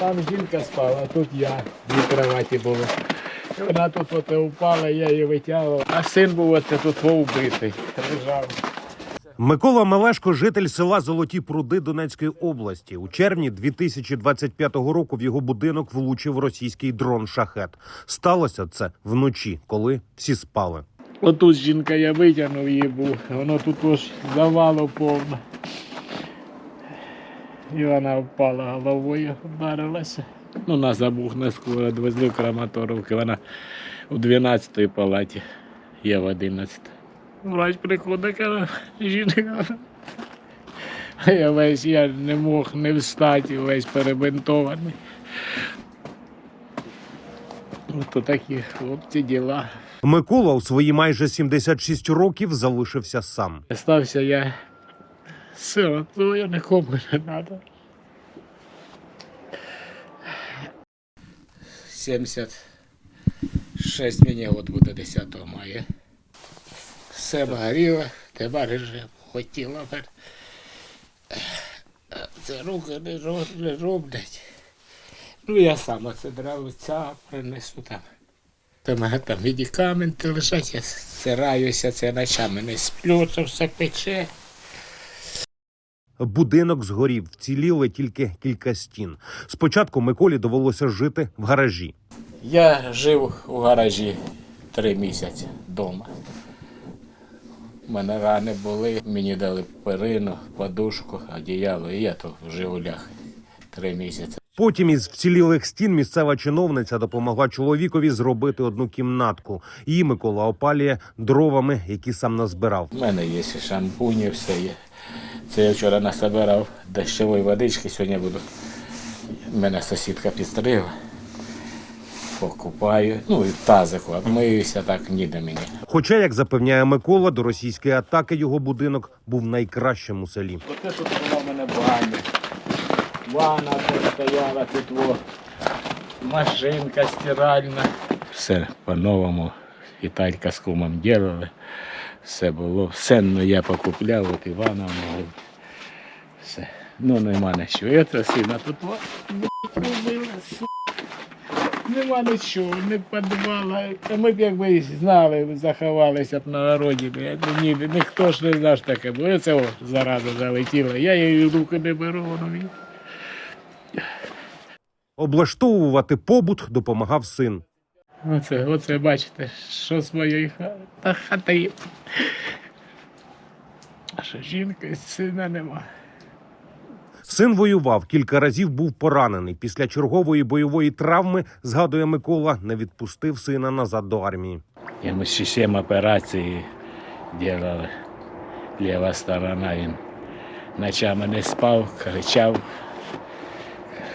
Там жінка спала, тут я, дві кроваті були. І Вона тут оце впала, я її витягував. А син був оце тут вбитий, лежав. Микола Мелешко, житель села Золоті Пруди Донецької області. У червні 2025 року в його будинок влучив російський дрон шахет. Сталося це вночі, коли всі спали. Отут жінка я витягнув її був, воно тут ось завало повно. І вона впала головою, вдарилася. Ну, нас забух на скоро відвезли в Краматоровки, вона у 12-й палаті, я в 11. Врач приходить, каже, жінка. А я весь я не мог не встати, весь перебинтований. Ото такі хлопці діла. Микола у свої майже 76 років залишився сам. Стався я сиротою, нікому не треба. 76 мені от буде 10 мая. Все горіло, тепер вже хотіло. Це руки не роблять. Ну я сам оце драуця принесу там. Та мене там медикаменти лежать, я стираюся, це ночами не сплю, це все пече. Будинок згорів, вціліли тільки кілька стін. Спочатку Миколі довелося жити в гаражі. Я жив у гаражі три місяці вдома. У мене рани були, мені дали перину, подушку, одіяло, і я тут жив у ляг три місяці. Потім із вцілілих стін місцева чиновниця допомогла чоловікові зробити одну кімнатку. Її Микола опалює дровами, які сам назбирав. У мене є ще шампуні, все є. Це я вчора насобирав дощової водички, сьогодні буду. Мене сусідка підстригла. Покупаю, ну і тазику, обмиюся, так ніде мені. Хоча, як запевняє Микола, до російської атаки його будинок був найкращим у селі. Оце тут була в мене баня. Ванна тут стояла, тут во, машинка стиральна. Все по-новому. Віталька з кумом робили. Все було. Все ну, я покупляв, от і ванна могла. Все. Ну нема на що. І оце сина тут во, робила. Нема нічого, не підвала. Та ми б якби знали, заховалися б на народі. Ну, ні, ніхто ж не знав, що таке було. Це о, зараза залетіла. Я її руки не беру, воно. Облаштовувати побут допомагав син. Оце, оце бачите, що з моєї хати. Та хата є. А що жінка і сина нема. Син воював кілька разів, був поранений. Після чергової бойової травми, згадує Микола, не відпустив сина назад до армії. Йому ще сім операцій робили. Ліва сторона він ночами не спав, кричав.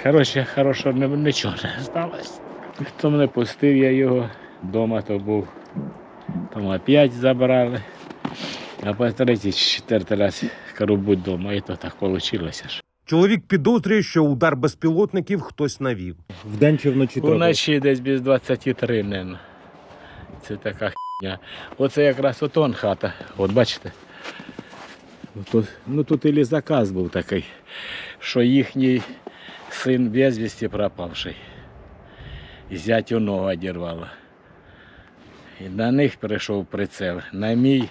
Коротше, хорошого не- нічого не сталося. Хто мене пустив, я його вдома то був. Там опять забрали. А по третій, четвертий раз кажу, будь вдома, і то так вийшло. Чоловік підозрює, що удар безпілотників хтось навів. Вдень чи вночі Уночі десь без 23, мабуть. Це така хня. Оце якраз отон хата. От бачите? Тут, ну тут і заказ був такий, що їхній син безвісті пропавший. Зять у ногу одірвало. І на них прийшов прицел. На мій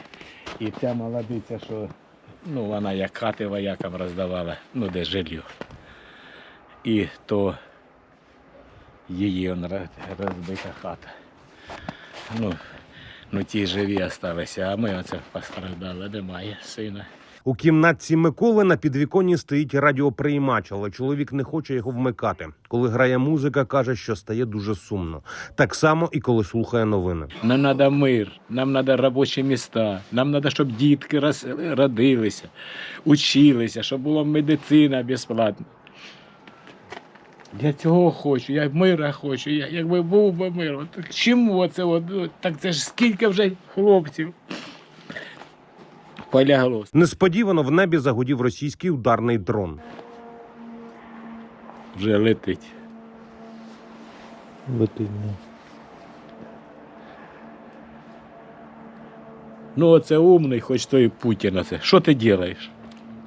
і ця молодиця, що ну, вона як хати воякам роздавала, ну де жилье. І то її розбита хата. Ну, ну ті живі залишилися, а ми оце постраждали, немає сина. У кімнатці Миколи на підвіконні стоїть радіоприймач, але чоловік не хоче його вмикати. Коли грає музика, каже, що стає дуже сумно. Так само і коли слухає новини. Нам треба мир, нам треба робочі міста, нам треба, щоб дітки родилися, училися, щоб була медицина безплатна. Я цього хочу, я мира хочу. Я, якби був би мир, от чому це от, так це ж скільки вже хлопців полягло. Несподівано в небі загудів російський ударний дрон. Вже летить. Летить. Ну, оце умний, хоч той Путін. Це. Що ти робиш?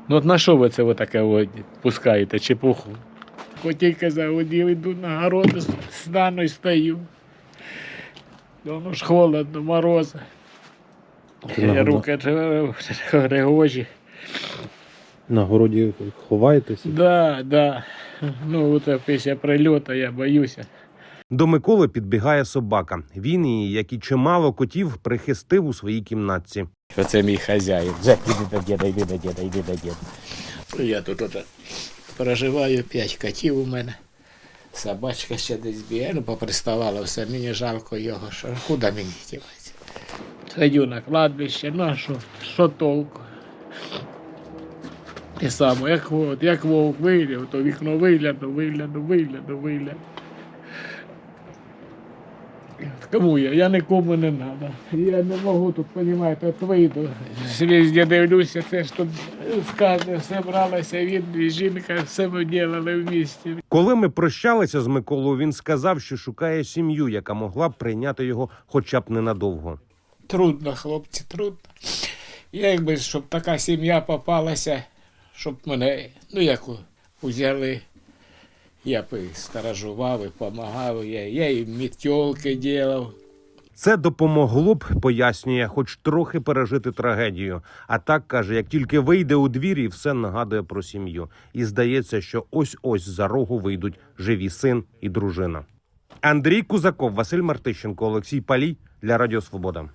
Ну от на що ви це таке от пускаєте чепуху? Котейка загудів, йду на городу, стану і стою. Воно ж холодно, мороза. На Руки григожі. На городі ховаєтеся? Да, да. Ну, от після прильоту я боюся. До Миколи підбігає собака. Він її, як і чимало котів, прихистив у своїй кімнатці. Оце мій хазяїн. Джек, іди до діда, іди до діда, іди до діда. Я тут от, проживаю, п'ять котів у мене. Собачка ще десь б'є, ну поприставала все, мені жалко його, що куди мені діватися. Ходю на кладбище, ну а що, що толку? І саме, як, от, як вовк вийде, то вікно вигляду, вигляду, вигляду, вигляду. Кому я? Я нікому не треба. Я не можу тут, розумієте, от вийду. Везде дивлюся, це ж тут сказано, все бралося, він жінка, все ми робили в місті. Коли ми прощалися з Миколою, він сказав, що шукає сім'ю, яка могла б прийняти його хоча б ненадовго. Трудно, хлопці, трудно. Я якби, щоб така сім'я попалася, щоб мене, ну як узяли. Я б і сторожував, і допомагав, я, я і мітьолки робив. Це допомогло б, пояснює, хоч трохи пережити трагедію. А так каже, як тільки вийде у двір, і все нагадує про сім'ю. І здається, що ось ось за рогу вийдуть живі син і дружина. Андрій Кузаков, Василь Мартищенко, Олексій Палій для Радіо Свобода.